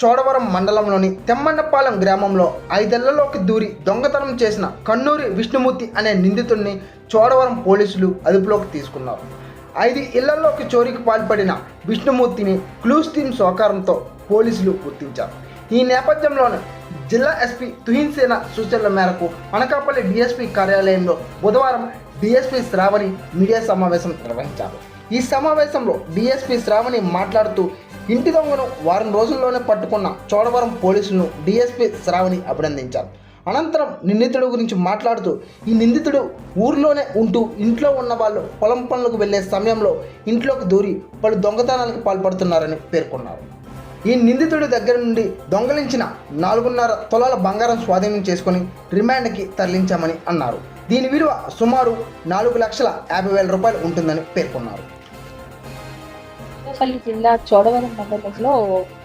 చోడవరం మండలంలోని తెమ్మన్నపాలెం గ్రామంలో ఐదేళ్ళలోకి దూరి దొంగతనం చేసిన కన్నూరి విష్ణుమూర్తి అనే నిందితుడిని చోడవరం పోలీసులు అదుపులోకి తీసుకున్నారు. ఐదు ఇళ్ళలోకి చోరీకి పాల్పడిన విష్ణుమూర్తిని క్లూస్ టీమ్ సహకారంతో పోలీసులు గుర్తించారు. ఈ నేపథ్యంలోనే జిల్లా ఎస్పీ తుహిన్ సేన సూచనల మేరకు అనకాపల్లి డిఎస్పీ కార్యాలయంలో బుధవారం డిఎస్పీ శ్రావణి మీడియా సమావేశం నిర్వహించారు. ఈ సమావేశంలో డిఎస్పీ శ్రావణి మాట్లాడుతూ ఇంటి దొంగను వారం రోజుల్లోనే పట్టుకున్న చోడవరం పోలీసులను డిఎస్పీ శ్రావణి అభినందించారు. అనంతరం నిందితుడు గురించి మాట్లాడుతూ ఈ నిందితుడు ఊర్లోనే ఉంటూ ఇంట్లో ఉన్న వాళ్ళు పొలం పనులకు వెళ్ళే సమయంలో ఇంట్లోకి దూరి పలు దొంగతనాలకు పాల్పడుతున్నారని పేర్కొన్నారు. ఈ నిందితుడి దగ్గర నుండి దొంగలించిన నాలుగున్నర తులాల బంగారం స్వాధీనం చేసుకొని రిమాండ్కి తరలించామని అన్నారు. దీని విలువ సుమారు నాలుగు లక్షల యాభై వేల రూపాయలు ఉంటుందని పేర్కొన్నారు. అనకాపల్లి జిల్లా చోడవరం మండలంలో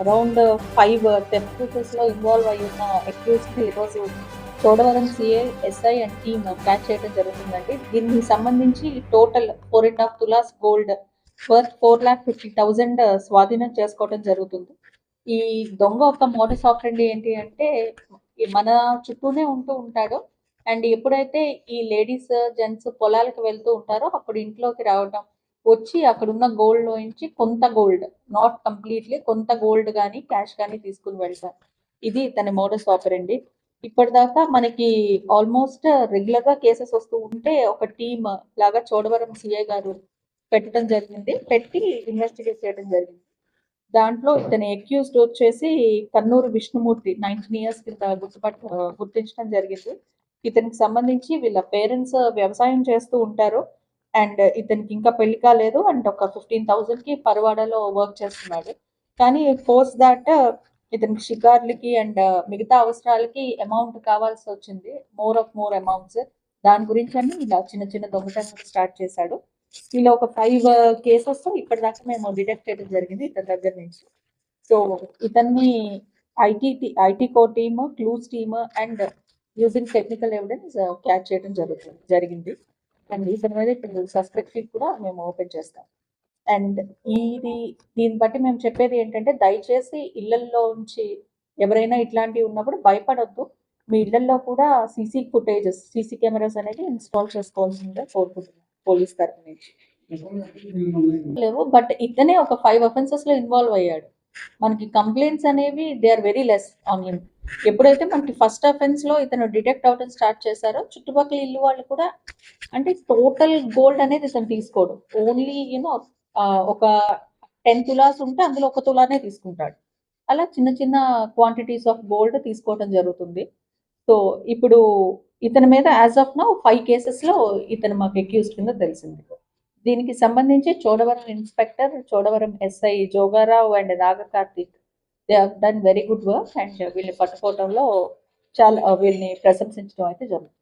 అరౌండ్ ఫైవ్ టెంపుల్స్లో ఇన్వాల్వ్ అయి ఉన్న అక్యూస్ ఈరోజు Chodavaram CI SI and team catch చేయడం జరుగుతుందండి. దీనికి సంబంధించి total four and half tolas gold first four lakh fifty thousand స్వాధీనం చేసుకోవడం జరుగుతుంది. ఈ దొంగ ఒక మోడస్ ఆపరండి ఏంటి అంటే మన చుట్టూనే ఉంటూ ఉంటాడు. అండ్ ఎప్పుడైతే ఈ లేడీస్ జెంట్స్ పొలాలకు వెళ్తూ ఉంటారో అప్పుడు ఇంట్లోకి రావడం వచ్చి అక్కడ ఉన్న గోల్డ్ నుంచి కొంత గోల్డ్ నాట్ కంప్లీట్లీ కొంత గోల్డ్ కానీ క్యాష్ కానీ తీసుకుని వెళ్తారు. ఇది తన మోడస్ ఆపరండి ఇప్పటిదాకా మనకి ఆల్మోస్ట్ రెగ్యులర్గా కేసెస్ వస్తూ ఉంటే ఒక టీమ్ లాగా చోడవరం సిఐ గారు పెట్టడం జరిగింది. పెట్టి ఇన్వెస్టిగేట్ చేయడం జరిగింది. దాంట్లో ఇతని అక్యూజ్డ్ వచ్చేసి కన్నూరు విష్ణుమూర్తి నైన్టీన్ ఇయర్స్ కింద గుర్తుపట్ గుర్తించడం జరిగింది. ఇతనికి సంబంధించి వీళ్ళ పేరెంట్స్ వ్యవసాయం చేస్తూ ఉంటారు. అండ్ ఇతనికి ఇంకా పెళ్ళి కాలేదు అండ్ ఒక ఫిఫ్టీన్ థౌసండ్కి పరవాడలో వర్క్ చేస్తున్నాడు. కానీ పోస్ట్ దాట్ ఇతనికి షికార్లకి అండ్ మిగతా అవసరాలకి అమౌంట్ కావాల్సి వచ్చింది. మోర్ ఆఫ్ మోర్ అమౌంట్స్ దాని గురించి అని ఇలా చిన్న చిన్న దొంగతనం స్టార్ట్ చేశాడు. ఇలా ఒక ఫైవ్ కేసెస్ ఇప్పటిదాకా మేము డిటెక్ట్ చేయడం జరిగింది ఇతని దగ్గర నుంచి. సో ఇతన్ని IT IT co team clues team and using technical evidence catch చేయడం జరుగుతుంది జరిగింది. అండ్ ఇతని మీద ఇప్పుడు సస్పెక్ట్ షీట్ కూడా మేము ఓపెన్ చేస్తాం. అండ్ ఇది దీన్ని బట్టి మేము చెప్పేది ఏంటంటే దయచేసి ఇళ్ళల్లో నుంచి ఎవరైనా ఇట్లాంటివి ఉన్నప్పుడు భయపడొద్దు. మీ ఇళ్ళల్లో కూడా సీసీ ఫుటేజెస్ సీసీ కెమెరాస్ అనేది ఇన్స్టాల్ చేసుకోవాల్సిందే కోరుకుంటున్నాం పోలీస్ తరఫు నుంచి. లేవు బట్ ఇతనే ఒక ఫైవ్ అఫెన్సెస్లో ఇన్వాల్వ్ అయ్యాడు. మనకి కంప్లైంట్స్ అనేవి they are very less on him ఎప్పుడైతే మనకి ఫస్ట్ అఫెన్స్లో ఇతను డిటెక్ట్ అవడం స్టార్ట్ చేశారో చుట్టుపక్కల ఇల్లు వాళ్ళు కూడా అంటే టోటల్ గోల్డ్ అనేది ఇతను తీసుకోడు. ఓన్లీ యూనో ఒక టెన్ తులాస్ ఉంటే అందులో ఒక తులానే తీసుకుంటాడు. అలా చిన్న చిన్న క్వాంటిటీస్ ఆఫ్ గోల్డ్ తీసుకోవడం జరుగుతుంది. సో ఇప్పుడు ఇతని మీద యాజ్ ఆఫ్ నౌ ఫైవ్ కేసెస్లో ఇతను మాకు అక్యూజ్ కింద తెలిసింది. దీనికి సంబంధించి Chodavaram inspector Chodavaram SI Jogarao and Naga Karthik they have done very good work and వీళ్ళని పట్టుకోవడంలో చాలా వీళ్ళని ప్రశంసించడం అయితే జరుగుతుంది.